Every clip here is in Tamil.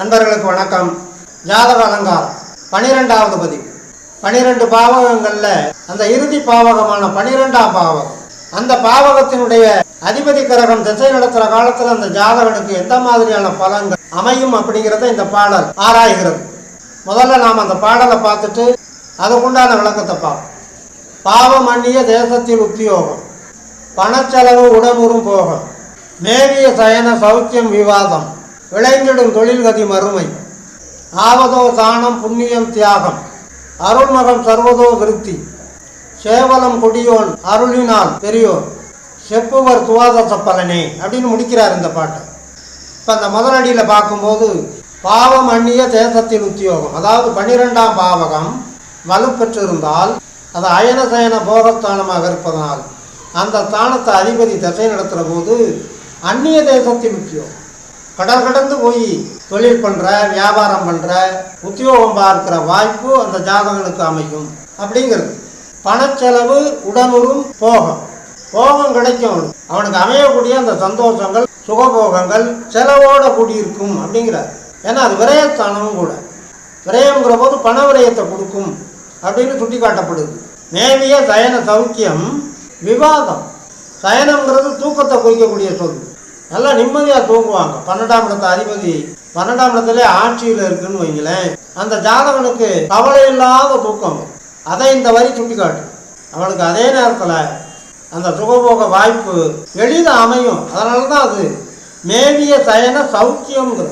நண்பர்களுக்கு வணக்கம். ஜாதக அலங்காரம். பனிரெண்டாவது பதிவு. பனிரெண்டு பாவகங்களில் அந்த இறுதி பாவகமான பனிரெண்டாம் பாவகம். அந்த பாவகத்தினுடைய அதிபதி கிரகம் திசை நடத்துகிற காலத்தில் அந்த ஜாதகனுக்கு எந்த மாதிரியான பலன்கள் அமையும் அப்படிங்கிறத இந்த பாடல் ஆராய்கிறது. முதல்ல நாம் அந்த பாடலை பார்த்துட்டு அதுக்குண்டான விளக்கத்தை பார்ப்போம். பாவம் அந்நிய தேசத்தில் உத்தியோகம். பணச்செலவு உடம்புறும் போகம். மேவிய சயன சௌக்கியம் விவாதம். விளைந்திடும் தொழில்கதி மறுமை. ஆவதோ தானம் புண்ணியம் தியாகம். அருள்மகம் சர்வதோ விருத்தி. சேவலம் கொடியோன் அருளினால் பெரியோர். செப்புவர் துவாதச பலனே அப்படின்னு முடிக்கிறார் இந்த பாட்டை. இப்போ அந்த முதலடியில் பார்க்கும்போது பாவம் அந்நிய தேசத்தின் உத்தியோகம். அதாவது பன்னிரெண்டாம் பாவகம் வலுப்பெற்றிருந்தால் அது அயன சயன போகஸ்தானமாக இருப்பதனால் அந்த ஸ்தானத்தை அதிபதி திசை நடத்துகிற போது அந்நிய தேசத்தின் உத்தியோகம். கடல் கடந்து போய் தொழில் பண்ணுற வியாபாரம் பண்ணுற உத்தியோகம் பார்க்கிற வாய்ப்பு அந்த ஜாதகனுக்கு அமையும். அப்படிங்கிறது. பணச்செலவு உடனுறும் போகம். போகம் கிடைக்கும் அவனுக்கு. அவனுக்கு அமையக்கூடிய அந்த சந்தோஷங்கள் சுகபோகங்கள் செலவோட கூடியிருக்கும் அப்படிங்கிறார். ஏன்னா அது விரயஸ்தானமும் கூட. விரயங்கிற போது பண விரயத்தை கொடுக்கும் அப்படின்னு சுட்டி காட்டப்படுது மேவிய சயன சௌக்கியம் விவாதம். சயனம்ங்கிறது தூக்கத்தை குறிக்கக்கூடிய சொல். நல்லா நிம்மதியாக தூங்குவாங்க. பன்னெண்டாம் இடத்த அதிபதி. பன்னெண்டாம் இடத்துல ஆட்சியில் இருக்குன்னு வைங்களேன். அந்த ஜாதகனுக்கு கவலை இல்லாத தூக்கம். அதை இந்த வரி சுட்டி அவனுக்கு அதே நேரத்தில் அந்த சுகபோக வாய்ப்பு எளிதாக அமையும். அதனால தான் அது மேவிய சயன சௌக்கியம்ங்கிற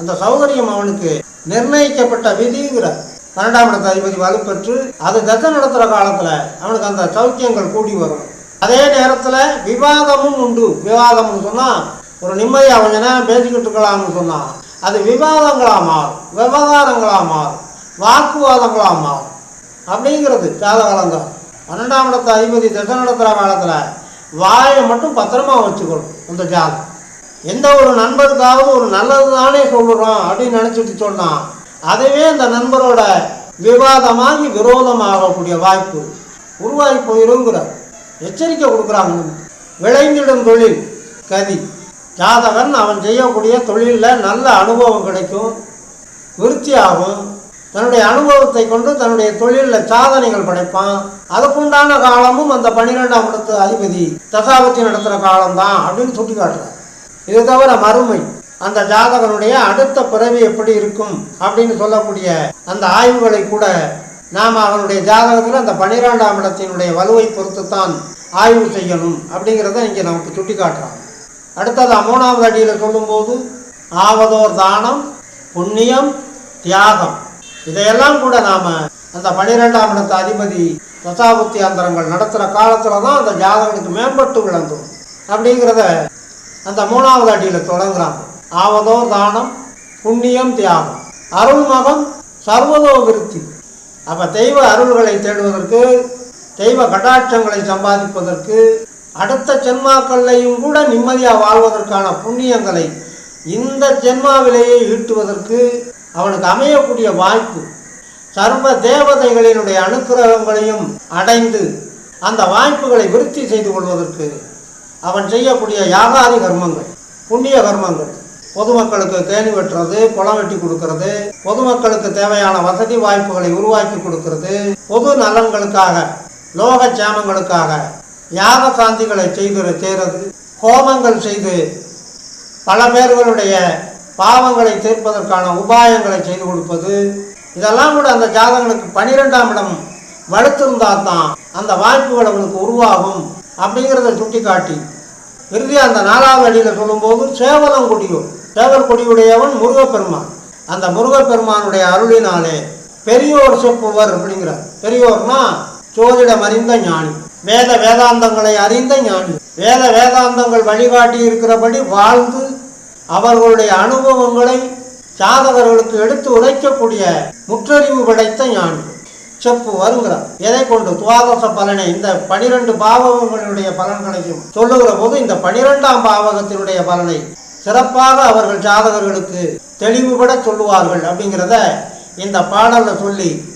அந்த சௌகரியம் அவனுக்கு நிர்ணயிக்கப்பட்ட விதிங்கிற. பன்னெண்டாம் இடத்து அதிபதி வலுப்பெற்று அது தசை நடத்துகிற காலத்தில் அவனுக்கு அந்த சௌக்கியங்கள் கூடி வரும். அதே நேரத்தில் விவாதமும் உண்டு. விவாதம்னு சொன்னால் ஒரு நிம்மதியாக கொஞ்ச நேரம் பேசிக்கிட்டு இருக்கலாம்னு சொன்னால் அது விவாதங்களாக மாறும் விவகாரங்களாக மாறும் வாக்குவாதங்களாக மாறும். அப்படிங்கிறது ஜாதகாலங்க பன்னெண்டாம் இடத்து அதிபதி திசை நடத்துகிற காலத்தில் வாயை மட்டும் பத்திரமா வச்சுக்கணும் இந்த ஜாதகம். எந்த ஒரு நண்பருக்காவது ஒரு நல்லது தானே சொல்லுறோம் அப்படின்னு நினச்சிட்டு சொன்னால் அதுவே அந்த நண்பரோட விவாதமாகி விரோதமாகக்கூடிய வாய்ப்பு உருவாகி போயிருங்கிற எச்சரிக்கை கொடுக்குறாங்க. விளைஞ்சிடும் விளைந்திடும் தொழில் கதி. ஜாதகன் அவன் செய்யக்கூடிய தொழிலில் நல்ல அனுபவம் கிடைக்கும் விருத்தியாகும் தன்னுடைய அனுபவத்தை கொண்டு தன்னுடைய தொழிலில் சாதனைகள் படைப்பான். அதுக்குண்டான காலமும் அந்த பன்னிரெண்டாம் இடத்து அதிபதி தசாபத்தி நடத்துகிற காலம்தான் அப்படின்னு சுட்டி காட்டுறார் இது தவிர மறுமை. அந்த ஜாதகனுடைய அடுத்த பிறவி எப்படி இருக்கும் அப்படின்னு சொல்லக்கூடிய அந்த ஆய்வுகளை கூட நாம் அவனுடைய ஜாதகத்தில் அந்த பன்னிரெண்டாம் இடத்தினுடைய வலுவை பொறுத்துத்தான் ஆய்வு செய்யணும் அப்படிங்கிறத இங்கே நமக்கு சுட்டி காட்டுறாங்க அடுத்தது மூணாவது அடியில் சொல்லும்போது ஆவதோர் தானம் புண்ணியம் தியாகம். இதையெல்லாம் கூட நாம் அந்த பனிரெண்டாம் இடத்த அதிபதி தசாபுத்தி அந்தரங்கள் நடத்துகிற காலத்தில் தான் அந்த ஜாதகனுக்கு மேம்பட்டு விளங்கும். அப்படிங்கிறத அந்த மூணாவது அடியில் தொடங்குறாங்க. ஆவதோ தானம் புண்ணியம் தியாகம். அருள்மகம் சர்வதோ விருத்தி. அப்போ தெய்வ அருள்களை தேடுவதற்கு தெய்வ கடாட்சங்களை சம்பாதிப்பதற்கு அடுத்த ஜென்மாக்கள்லையும் கூட நிம்மதியாக வாழ்வதற்கான புண்ணியங்களை இந்த ஜென்மாவிலேயே ஈட்டுவதற்கு அவனுக்கு அமையக்கூடிய வாய்ப்பு. சர்வ தேவதைகளினுடைய அனுக்கிரகங்களையும் அடைந்து அந்த வாய்ப்புகளை விருத்தி செய்து கொள்வதற்கு அவன் செய்யக்கூடிய யாகாதி கர்மங்கள் புண்ணிய கர்மங்கள். பொதுமக்களுக்கு தேனி வெட்டுறது குளம் வெட்டி கொடுக்கறது பொதுமக்களுக்கு தேவையான வசதி வாய்ப்புகளை உருவாக்கி கொடுக்கறது பொது நலன்களுக்காக லோக சேமங்களுக்காக யாக செய்து செய்கிறது ஹோமங்கள் செய்து பல பேர்களுடைய பாவங்களை தீர்ப்பதற்கான உபாயங்களை செய்து கொடுப்பது. இதெல்லாம் கூட அந்த ஜாதகங்களுக்கு பனிரெண்டாம் இடம் வலுத்திருந்தால் தான் அந்த வாய்ப்புகள் அவனுக்கு உருவாகும் அப்படிங்கிறத சுட்டி காட்டி இறுதியாக அந்த நாலாவது அடியில் சொல்லும்போது சேவலம் கொடியூர். சேவல் கொடியுடையவன் முருகப்பெருமான். அந்த முருகப்பெருமானுடைய அருளினாலே பெரியோர் சொப்புவர் அப்படிங்கிறார். பெரியோர்னா சோதிடம் அறிந்த ஞானி. வேத வேதாந்தங்களை அறிந்த ஞானி. வேத வேதாந்தங்கள் வழிகாட்டி இருக்கிறபடி வாழ்ந்து அவர்களுடைய அனுபவங்களை சாதகர்களுக்கு எடுத்து உரைக்கக்கூடிய முற்றறிவு படைத்த ஞானி. செப்பு வருங்கிறார். எதை கொண்டு? துவாதச பலனை. இந்த பனிரெண்டு பாவகங்களுடைய பலன்களையும் சொல்லுகிற போது இந்த பனிரெண்டாம் பாவகத்தினுடைய பலனை சிறப்பாக அவர்கள் ஜாதகர்களுக்கு தெளிவுபட சொல்லுவார்கள் அப்படிங்கிறத இந்த பாடலில் சொல்லி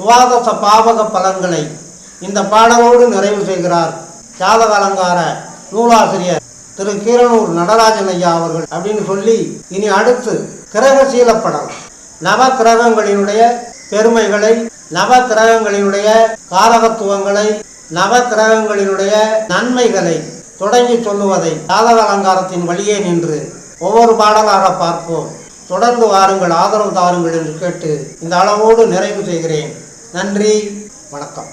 துவாதச பாவக பலன்களை இந்த பாடலோடு நிறைவு செய்கிறார் ஜாதக அலங்கார நூலாசிரியர் திரு கீரனூர் நடராஜன் ஐயா அவர்கள் அப்படின்னு சொல்லி இனி அடுத்து கிரகசீலப்படலாம் நவ கிரகங்களினுடைய பெருமைகளை நவ கிரகங்களினுடைய காரகத்துவங்களை நவ கிரகங்களினுடைய நன்மைகளை தொடங்கி சொல்லுவதை ஜாதக அலங்காரத்தின் வழியே நின்று ஒவ்வொரு பாடலாக பார்ப்போம். தொடர்ந்து வாருங்கள் ஆதரவு தாருங்கள் என்று கேட்டு இந்த அளவோடு நிறைவு செய்கிறேன். நன்றி வணக்கம்.